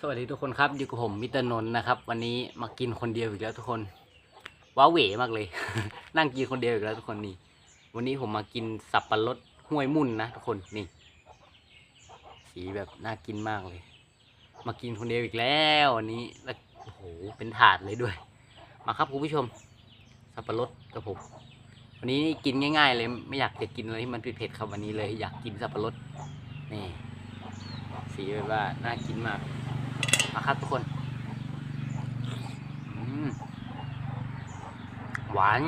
สวัสดีทุกคนครับอยู่กับผมมิตรนนท์นะครับ วันนี้มากินคนเดียวอีกแล้วทุกคนว้าเหวมากเลย นั่งกินคนเดียวอีกแล้วทุกคนนี่ วันนี้ผมมากินสับปะรดห้วยมุ่นนะทุกคนนี่ สีแบบน่ากินมากเลย มากินคนเดียวอีกแล้ววันนี้แล้วโอ้โหเป็นถาดเลยด้วย มาครับคุณผู้ชม สับปะรดกับผมวันนี้กินง่าย ๆ เลยไม่อยากจะกินอะไรที่มันเผ็ดๆครับวันนี้เลย อยากกินสับปะรดนี่ สีแบบว่าน่ากินมาก มาครับทุกคนหวาน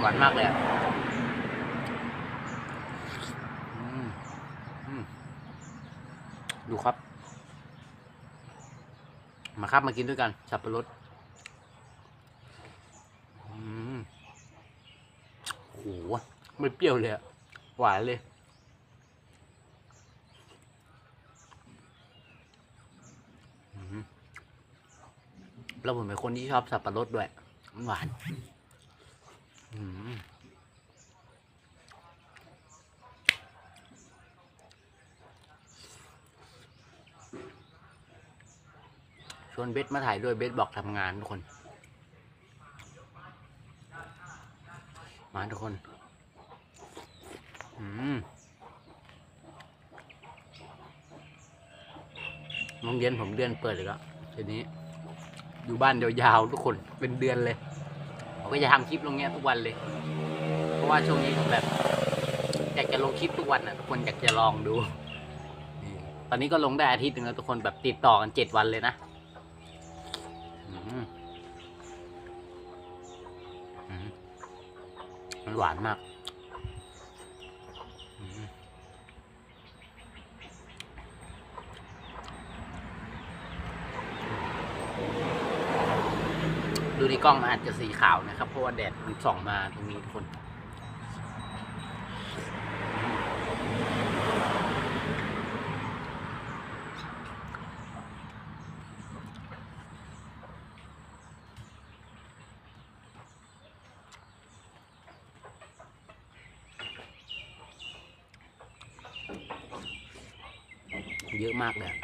หวานมากเลยอะดูครับ มาครับมากินด้วยกัน สับปะรดอืมโหไม่เปรี้ยวเลยอะหวานเลย อืม แล้วผมเป็นคนที่ชอบสับปะรดด้วยมันหวานชวนเบสมาถ่ายด้วยเบสบอกทำงานทุกคน มาทุกคน อืมโรงเรียนผมเดือนเปิดอีกแล้วทีนี้ อยู่บ้านยาวๆทุกคนเป็นเดือนเลยผมก็จะทำคลิปลงเนี้ยทุกวันเลย เพราะว่าช่วงนี้ผมแบบอยากจะลงคลิปทุกวันนะทุกคนอยากจะลองดู ตอนนี้ก็ลงได้อาทิตย์หนึ่งแล้วทุกคนแบบติดต่อกันเจ็ดวันเลยนะมันหวานมากอืม ดูในกล้องมันอาจจะสีขาวนะครับ เพราะว่าแดดมันส่องมาตรงนี้ทุกคน เยอะมากเลยอะ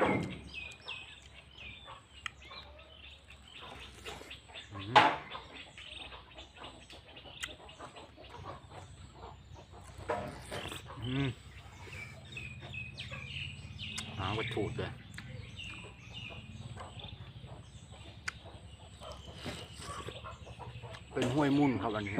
อืมอืม หางวัตถุเลยเป็นห้วยมุ่นครับอันนี้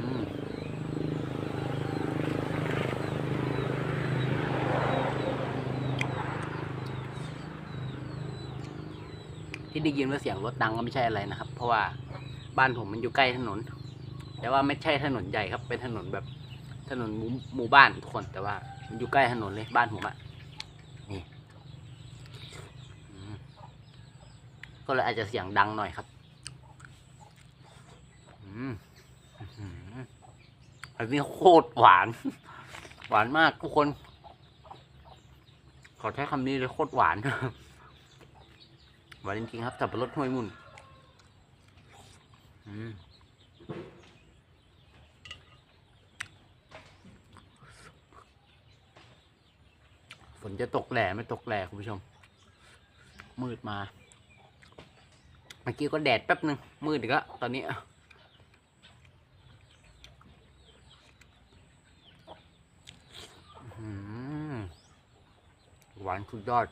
อืม ที่ได้ยินว่าเสียงรถดังก็ไม่ใช่อะไรนะครับ เพราะว่าบ้านผมมันอยู่ใกล้ถนน แต่ว่าไม่ใช่ถนนใหญ่ครับ เป็นถนนแบบถนนหมู่หมู่บ้านทุกคน แต่ว่ามันอยู่ใกล้ถนนเลยบ้านผมอะนี่ก็เลยอาจจะเสียงดังหน่อยครับอืมอืมมันนี้โคตรหวาน หวานมากทุกคน ขอใช้คำนี้เลยโคตรหวาน หวานจริงๆครับสับปะรดห้วยมุ่นอืมฝนจะตกแหล่ไม่ตกแหล่คุณผู้ชม มืดมา เมื่อกี้ก็แดดแป๊บหนึ่งมืดอีกแล้วตอนนี้หวานสุดยอด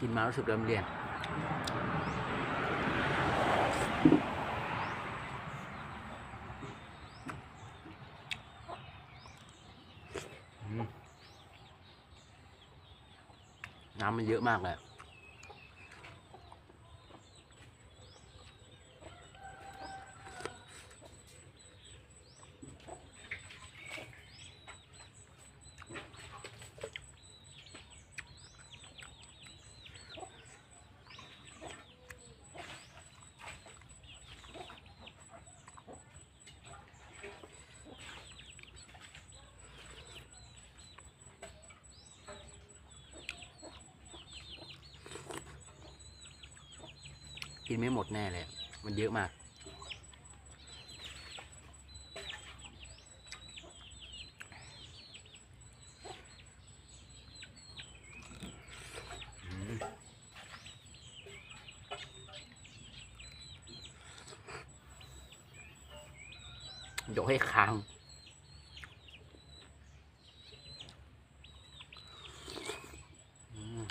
กินมารู้สึกเริ่มเรียนน้ำมันเยอะมากเลย กินไม่หมดแน่เลย มันเยอะมากอืมยกให้ค้าง อืม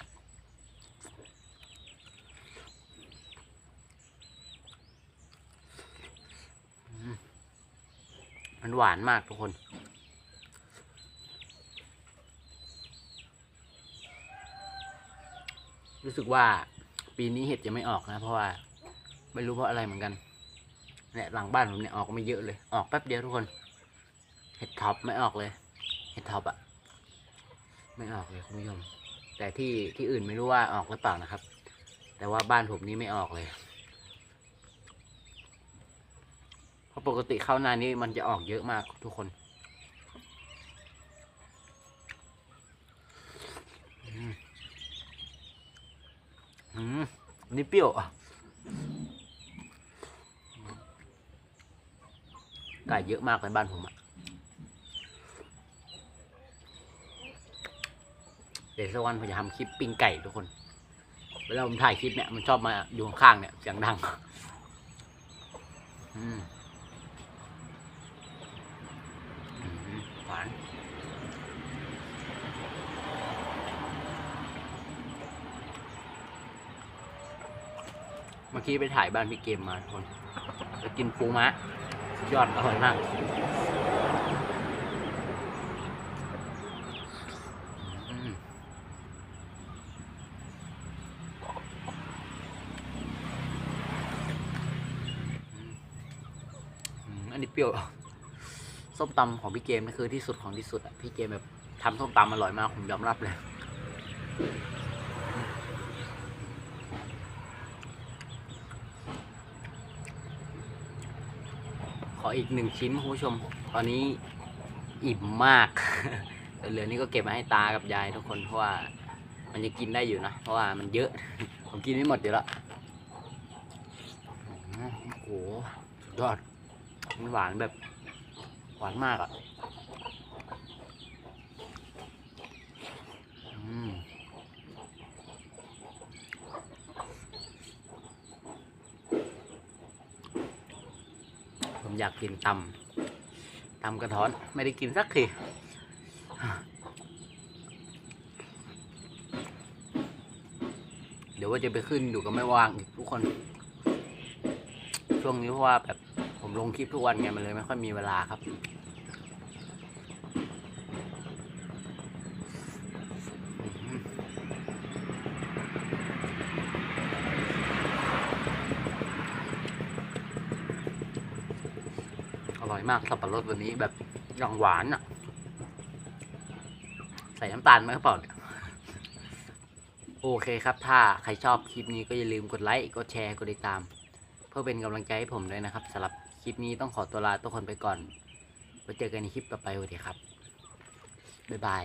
อืมมัน หวานมากทุกคน รู้สึกว่าปีนี้เห็ดจะไม่ออกนะ เพราะว่า ไม่รู้เพราะอะไรเหมือนกันเนี่ยหลังบ้านผมเนี่ยออกไม่เยอะเลย ออกแป๊บเดียวทุกคน เห็ดท็อปไม่ออกเลย เห็ดท็อปอะไม่ออกเลยคุณผู้ชมแต่ที่ที่อื่นไม่รู้ว่าออกหรือเปล่านะครับ แต่ว่าบ้านผมนี่ไม่ออกเลย เพ ราะปกติเข้านานี้มันจะออกเยอะมากทุกคนอืมอืมนี่เปรี้ยวอะ ไก่เยอะมากในบ้านผมอะ เดี๋ยวสักวันผมจะทำคลิปปิ้งไก่ทุกคน เวลาผมถ่ายคลิปเนี่ย มันชอบมาอยู่ข้างๆเนี่ย เสียงดัง อืมอืม หวานเมื่อกี้ไปถ่ายบ้านพี่เกมมาทุกคนไปกินปูมะยอดอร่อยมากอันนี้เปรี้ยว ส้มตำของพี่เกมนี่คือที่สุดของที่สุดอะพี่เกมแบบทำส้มตำอร่อยมากผมยอมรับเลยขออีกหนึ่งชิ้นคุณผู้ชม ตอนนี้อิ่มมาก เหลือนี่ก็เก็บมาให้ตากับยายทุกคนเพราะว่า มันจะกินได้อยู่นะเพราะว่ามันเยอะ ผมกินไม่หมดเดี๋ยวละโอ้โหสุดยอดมันหวานแบบ หวานมากอะผมอยากกินตำตำกระท้อน ไม่ได้กินสักทีเดี๋ยวว่าจะไปขึ้นอยู่กับไม่ว่างอีกทุกคน ช่วงนี้เพราะว่าแบบ ผมลงคลิปทุกวันไงมันเลยไม่ค่อยมีเวลาครับ อร่อยมากสับปะรดวันนี้แบบอย่างหวานอะ ใส่น้ำตาลไหมครับเปล่าเนี่ยโอเคครับ ถ้าใครชอบคลิปนี้ก็อย่าลืมกดไลค์ กดแชร์ กดติดตาม เพื่อเป็นกำลังใจให้ผมด้วยนะครับสำหรับ คลิปนี้ต้องขอตัวลาทุกคนไปก่อนไว้เจอกันในคลิปต่อไปสวัสดีครับ บ๊ายบาย